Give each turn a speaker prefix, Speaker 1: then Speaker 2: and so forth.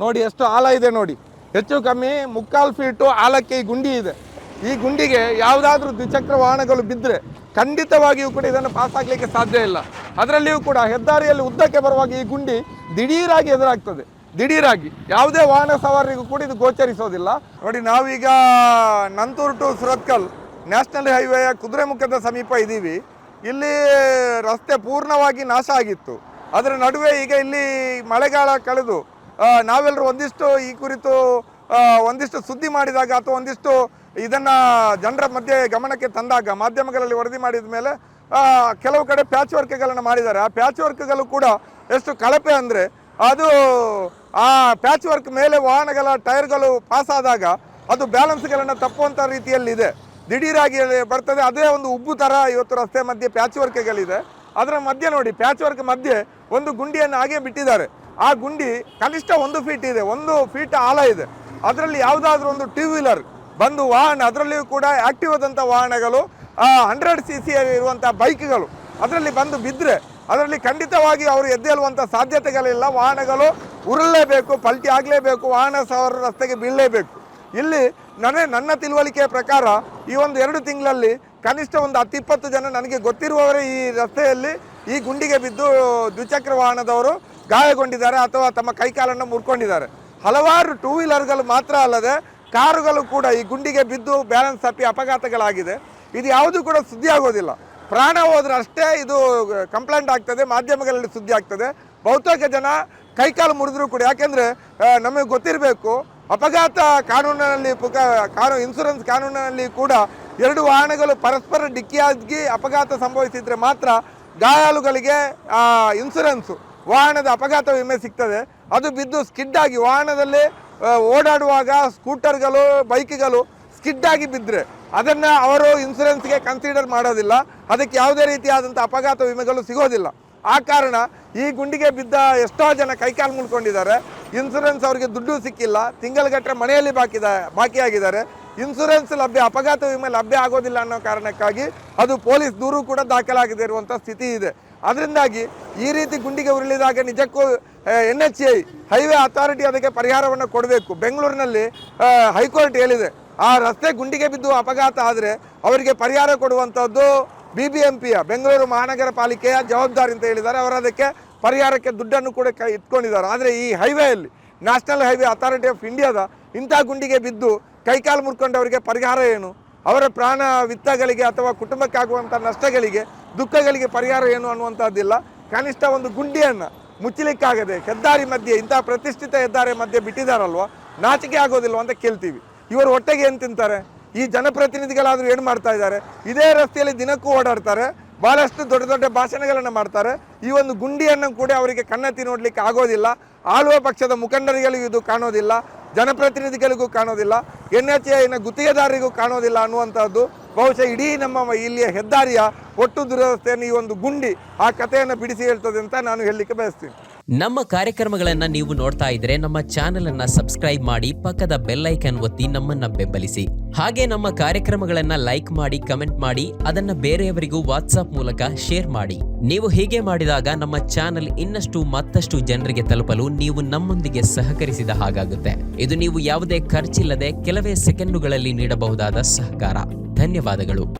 Speaker 1: ನೋಡಿ, ಎಷ್ಟು ಆಲ ಇದೆ ನೋಡಿ. ಹೆಚ್ಚು ಕಮ್ಮಿ ಮುಕ್ಕಾಲು ಫೀಟು ಆಲಕ್ಕೆ ಈ ಗುಂಡಿ ಇದೆ. ಈ ಗುಂಡಿಗೆ ಯಾವುದಾದ್ರೂ ದ್ವಿಚಕ್ರ ವಾಹನಗಳು ಬಿದ್ದರೆ ಖಂಡಿತವಾಗಿಯೂ ಕೂಡ ಇದನ್ನು ಪಾಸ್ ಆಗಲಿಕ್ಕೆ ಸಾಧ್ಯ ಇಲ್ಲ. ಅದರಲ್ಲಿಯೂ ಕೂಡ ಹೆದ್ದಾರಿಯಲ್ಲಿ ಉದ್ದಕ್ಕೆ ಬರುವಾಗ ಈ ಗುಂಡಿ ದಿಢೀರಾಗಿ ಎದುರಾಗ್ತದೆ. ದಿಢೀರಾಗಿ. ಯಾವುದೇ ವಾಹನ ಸವಾರರಿಗೂ ಕೂಡ ಇದು ಗೋಚರಿಸೋದಿಲ್ಲ. ನೋಡಿ, ನಾವೀಗ ನಂತೂರು ಟು ಸುರತ್ಕಲ್ ನ್ಯಾಷನಲ್ ಹೈವೇಯ ಕುದುರೆಮುಖದ ಸಮೀಪ ಇದ್ದೀವಿ. ಇಲ್ಲಿ ರಸ್ತೆ ಪೂರ್ಣವಾಗಿ ನಾಶ ಆಗಿತ್ತು. ಅದರ ನಡುವೆ ಈಗ ಇಲ್ಲಿ ಮಳೆಗಾಲ ಕಳೆದು ನಾವೆಲ್ಲರೂ ಒಂದಿಷ್ಟು ಈ ಕುರಿತು ಒಂದಿಷ್ಟು ಸುದ್ದಿ ಮಾಡಿದಾಗ ಅಥವಾ ಒಂದಿಷ್ಟು ಇದನ್ನ ಜನರ ಮಧ್ಯೆ ಗಮನಕ್ಕೆ ತಂದಾಗ, ಮಾಧ್ಯಮಗಳಲ್ಲಿ ವರದಿ ಮಾಡಿದ ಮೇಲೆ ಕೆಲವು ಕಡೆ ಪ್ಯಾಚ್ ವರ್ಕ್ಗಳನ್ನು ಮಾಡಿದ್ದಾರೆ. ಆ ಪ್ಯಾಚ್ ವರ್ಕ್ಗಳು ಕೂಡ ಎಷ್ಟು ಕಳಪೆ ಅಂದರೆ, ಅದು, ಆ ಪ್ಯಾಚ್ ವರ್ಕ್ ಮೇಲೆ ವಾಹನಗಳ ಟೈರ್ಗಳು ಪಾಸ್ ಆದಾಗ ಅದು ಬ್ಯಾಲೆನ್ಸ್ಗಳನ್ನು ತಪ್ಪುವಂಥ ರೀತಿಯಲ್ಲಿದೆ. ದಿಢೀರಾಗಿ ಬರ್ತದೆ. ಅದೇ ಒಂದು ಉಬ್ಬು ಥರ ಇವತ್ತು ರಸ್ತೆ ಮಧ್ಯೆ ಪ್ಯಾಚ್ ವರ್ಕ್ಗಳಿದೆ ಅದರ ಮಧ್ಯೆ ನೋಡಿ ಪ್ಯಾಚ್ ವರ್ಕ್ ಮಧ್ಯೆ ಒಂದು ಗುಂಡಿಯನ್ನು ಹಾಗೆ ಬಿಟ್ಟಿದ್ದಾರೆ. ಆ ಗುಂಡಿ ಕನಿಷ್ಠ ಒಂದು ಫೀಟ್ ಇದೆ, ಒಂದು ಫೀಟ್ ಆಳ ಇದೆ. ಅದರಲ್ಲಿ ಯಾವುದಾದ್ರೂ ಒಂದು ಟೂ ವೀಲರ್ ಬಂದು ವಾಹನ, ಅದರಲ್ಲಿಯೂ ಕೂಡ ಆಕ್ಟಿವ್ ಆದಂಥ ವಾಹನಗಳು ಹಂಡ್ರೆಡ್ ಸಿ ಸಿ ಇರುವಂಥ ಬೈಕ್ಗಳು ಅದರಲ್ಲಿ ಬಂದು ಬಿದ್ದರೆ ಅದರಲ್ಲಿ ಖಂಡಿತವಾಗಿ ಅವರು ಎದ್ದೇಳುವಂಥ ಸಾಧ್ಯತೆಗಳಿಲ್ಲ. ವಾಹನಗಳು ಉರುಳಲೇಬೇಕು ಪಲ್ಟಿ ಆಗಲೇಬೇಕು, ವಾಹನ ಸವಾರ ರಸ್ತೆಗೆ ಬೀಳಲೇಬೇಕು. ಇಲ್ಲಿ ನನ್ನ ನನ್ನ ತಿಳುವಳಿಕೆಯ ಪ್ರಕಾರ ಈ ಒಂದು ಎರಡು ತಿಂಗಳಲ್ಲಿ ಕನಿಷ್ಠ ಒಂದು ಹತ್ತಿಪ್ಪತ್ತು ಜನ ನನಗೆ ಗೊತ್ತಿರುವವರೇ ಈ ರಸ್ತೆಯಲ್ಲಿ ಈ ಗುಂಡಿಗೆ ಬಿದ್ದು ದ್ವಿಚಕ್ರ ವಾಹನದವರು. ಗಾಯಗೊಂಡಿದ್ದಾರೆ ಅಥವಾ ತಮ್ಮ ಕೈಕಾಲನ್ನು ಮುರ್ಕೊಂಡಿದ್ದಾರೆ. ಹಲವಾರು ಟೂ ವೀಲರ್ಗಳು ಮಾತ್ರ ಅಲ್ಲದೆ ಕಾರುಗಳು ಕೂಡ ಈ ಗುಂಡಿಗೆ ಬಿದ್ದು ಬ್ಯಾಲೆನ್ಸ್ ತಪ್ಪಿ ಅಪಘಾತಗಳಾಗಿದೆ. ಇದು ಯಾವುದೂ ಕೂಡ ಸುದ್ದಿ ಆಗೋದಿಲ್ಲ. ಪ್ರಾಣ ಹೋದ್ರೆ ಅಷ್ಟೇ ಇದು ಕಂಪ್ಲೇಂಟ್ ಆಗ್ತದೆ, ಮಾಧ್ಯಮಗಳಲ್ಲಿ ಸುದ್ದಿ ಆಗ್ತದೆ. ಬಹುತೇಕ ಜನ ಕೈಕಾಲು ಮುರಿದ್ರು ಕೂಡ, ಯಾಕೆಂದ್ರೆ ನಮಗೆ ಗೊತ್ತಿರಬೇಕು, ಅಪಘಾತ ಕಾನೂನಿನಲ್ಲಿ ಪುಕ, ಕಾನೂ ಇನ್ಸೂರೆನ್ಸ್ ಕಾನೂನಿನಲ್ಲಿ ಕೂಡ ಎರಡು ವಾಹನಗಳು ಪರಸ್ಪರ ಡಿಕ್ಕಿಯಾಗಿ ಅಪಘಾತ ಸಂಭವಿಸಿದ್ರೆ ಮಾತ್ರ ಗಾಯಾಳುಗಳಿಗೆ ಇನ್ಸೂರೆನ್ಸು ವಾಹನದ ಅಪಘಾತ ವಿಮೆ ಸಿಗ್ತದೆ. ಅದು ಬಿದ್ದು ಸ್ಕಿಡ್ ಆಗಿ ವಾಹನದಲ್ಲಿ ಓಡಾಡುವಾಗ ಸ್ಕೂಟರ್ಗಳು, ಬೈಕ್ಗಳು ಸ್ಕಿಡ್ ಆಗಿ ಬಿದ್ದರೆ ಅದನ್ನು ಅವರು ಇನ್ಸೂರೆನ್ಸ್ಗೆ ಕನ್ಸಿಡರ್ ಮಾಡೋದಿಲ್ಲ. ಅದಕ್ಕೆ ಯಾವುದೇ ರೀತಿಯಾದಂಥ ಅಪಘಾತ ವಿಮೆಗಳು ಸಿಗೋದಿಲ್ಲ. ಆ ಕಾರಣ ಈ ಗುಂಡಿಗೆ ಬಿದ್ದ ಎಷ್ಟೋ ಜನ ಕೈಕಾಲು ಮುಳ್ಕೊಂಡಿದ್ದಾರೆ. ಇನ್ಸೂರೆನ್ಸ್ ಅವರಿಗೆ ದುಡ್ಡು ಸಿಕ್ಕಿಲ್ಲ. ತಿಂಗಳಗಟ್ಟರೆ ಮನೆಯಲ್ಲಿ ಬಾಕಿದ, ಬಾಕಿಯಾಗಿದ್ದಾರೆ. ಇನ್ಸೂರೆನ್ಸ್ ಲಭ್ಯ, ಅಪಘಾತ ವಿಮೆ ಲಭ್ಯ ಆಗೋದಿಲ್ಲ ಅನ್ನೋ ಕಾರಣಕ್ಕಾಗಿ ಅದು ಪೊಲೀಸ್ ದೂರು ಕೂಡ ದಾಖಲಾಗದೇ ಇರುವಂಥ ಸ್ಥಿತಿ ಇದೆ. ಅದರಿಂದಾಗಿ ಈ ರೀತಿ ಗುಂಡಿಗೆ ಉರುಳಿದಾಗ ನಿಜಕ್ಕೂ N H I highway authority ಅದಕ್ಕೆ ಪರಿಹಾರವನ್ನು ಕೊಡಬೇಕು. ಬೆಂಗಳೂರಿನಲ್ಲಿ ಹೈಕೋರ್ಟ್ ಹೇಳಿದೆ, ಆ ರಸ್ತೆ ಗುಂಡಿಗೆ ಬಿದ್ದು ಅಪಘಾತ ಆದರೆ ಅವರಿಗೆ ಪರಿಹಾರ ಕೊಡುವಂಥದ್ದು ಬಿ ಬಿ ಎಂ ಪಿಯ ಬೆಂಗಳೂರು ಮಹಾನಗರ ಪಾಲಿಕೆಯ ಜವಾಬ್ದಾರಿ ಅಂತ ಹೇಳಿದ್ದಾರೆ. ಅವರು ಅದಕ್ಕೆ ಪರಿಹಾರಕ್ಕೆ ದುಡ್ಡನ್ನು ಕೂಡ ಕೈ ಇಟ್ಕೊಂಡಿದ್ದಾರೆ. ಆದರೆ ಈ ಹೈವೇಯಲ್ಲಿ ನ್ಯಾಷನಲ್ ಹೈವೇ ಅಥಾರಿಟಿ ಆಫ್ ಇಂಡಿಯಾದ ಇಂಥ ಗುಂಡಿಗೆ ಬಿದ್ದು ಕೈಕಾಲು ಮುರ್ಕೊಂಡವರಿಗೆ ಪರಿಹಾರ ಏನು? ಅವರ ಪ್ರಾಣ, ವಿತ್ತಗಳಿಗೆ ಅಥವಾ ಕುಟುಂಬಕ್ಕಾಗುವಂಥ ನಷ್ಟಗಳಿಗೆ ದುಃಖಗಳಿಗೆ ಪರಿಹಾರ ಏನು ಅನ್ನುವಂಥದ್ದಿಲ್ಲ. ಕನಿಷ್ಠ ಒಂದು ಗುಂಡಿಯನ್ನು ಮುಚ್ಚಲಿಕ್ಕಾಗದೆ ಹೆದ್ದಾರಿ ಮಧ್ಯೆ ಇಂಥ ಪ್ರತಿಷ್ಠಿತ ಹೆದ್ದಾರಿ ಮಧ್ಯೆ ಬಿಟ್ಟಿದ್ದಾರಲ್ವ? ನಾಚಿಕೆ ಆಗೋದಿಲ್ಲ ಅಂತ ಕೇಳ್ತೀವಿ. ಇವರು ಹೊಟ್ಟೆಗೆ ಏನು ತಿಂತಾರೆ? ಈ ಜನಪ್ರತಿನಿಧಿಗಳಾದರೂ ಏನು ಮಾಡ್ತಾ ಇದ್ದಾರೆ? ಇದೇ ರಸ್ತೆಯಲ್ಲಿ ದಿನಕ್ಕೂ ಓಡಾಡ್ತಾರೆ ಭಾಳಷ್ಟು ದೊಡ್ಡ ದೊಡ್ಡ ಭಾಷಣಗಳನ್ನು ಮಾಡ್ತಾರೆ. ಈ ಒಂದು ಗುಂಡಿಯನ್ನು ಕೂಡ ಅವರಿಗೆ ಕಣ್ಣೆತ್ತಿ ನೋಡಲಿಕ್ಕೆ ಆಗೋದಿಲ್ಲ. ಆಳುವ ಪಕ್ಷದ ಮುಖಂಡರಿಗಳಿಗೂ ಇದು ಕಾಣೋದಿಲ್ಲ, ಜನಪ್ರತಿನಿಧಿಗಳಿಗೂ ಕಾಣೋದಿಲ್ಲ ಎನ್ ಎಚ್ ಐನ ಗುತ್ತಿಗೆದಾರರಿಗೂ ಕಾಣೋದಿಲ್ಲ ಅನ್ನುವಂಥದ್ದು ಬಹುಶಃ ಇಡೀ ನಮ್ಮ ಇಲ್ಲಿಯ ಹೆದ್ದಾರಿಯ ಒಟ್ಟು ದುರವಸ್ಥೆಯನ್ನು ಈ ಒಂದು ಗುಂಡಿ ಆ ಕಥೆಯನ್ನು ಬಿಡಿಸಿ ಹೇಳ್ತದೆ ಅಂತ ನಾನು ಹೇಳಲಿಕ್ಕೆ ಬಯಸ್ತೀನಿ.
Speaker 2: ನಮ್ಮ ಕಾರ್ಯಕ್ರಮಗಳನ್ನು ನೀವು ನೋಡ್ತಾ ಇದ್ರೆ ನಮ್ಮ ಚಾನೆಲ್ ಅನ್ನ ಸಬ್ಸ್ಕ್ರೈಬ್ ಮಾಡಿ ಪಕ್ಕದ ಬೆಲ್ ಐಕನ್ ಒತ್ತಿ ನಮ್ಮನ್ನ ಬೆಂಬಲಿಸಿ. ಹಾಗೆ ನಮ್ಮ ಕಾರ್ಯಕ್ರಮಗಳನ್ನ ಲೈಕ್ ಮಾಡಿ, ಕಮೆಂಟ್ ಮಾಡಿ, ಅದನ್ನ ಬೇರೆಯವರಿಗೂ ವಾಟ್ಸ್ಆಪ್ ಮೂಲಕ ಶೇರ್ ಮಾಡಿ. ನೀವು ಹೀಗೆ ಮಾಡಿದಾಗ ನಮ್ಮ ಚಾನೆಲ್ ಇನ್ನಷ್ಟು ಮತ್ತಷ್ಟು ಜನರಿಗೆ ತಲುಪಲು ನೀವು ನಮ್ಮೊಂದಿಗೆ ಸಹಕರಿಸಿದ ಹಾಗಾಗುತ್ತೆ. ಇದು ನೀವು ಯಾವುದೇ ಖರ್ಚಿಲ್ಲದೆ ಕೆಲವೇ ಸೆಕೆಂಡುಗಳಲ್ಲಿ ನೀಡಬಹುದಾದ ಸಹಕಾರ. ಧನ್ಯವಾದಗಳು.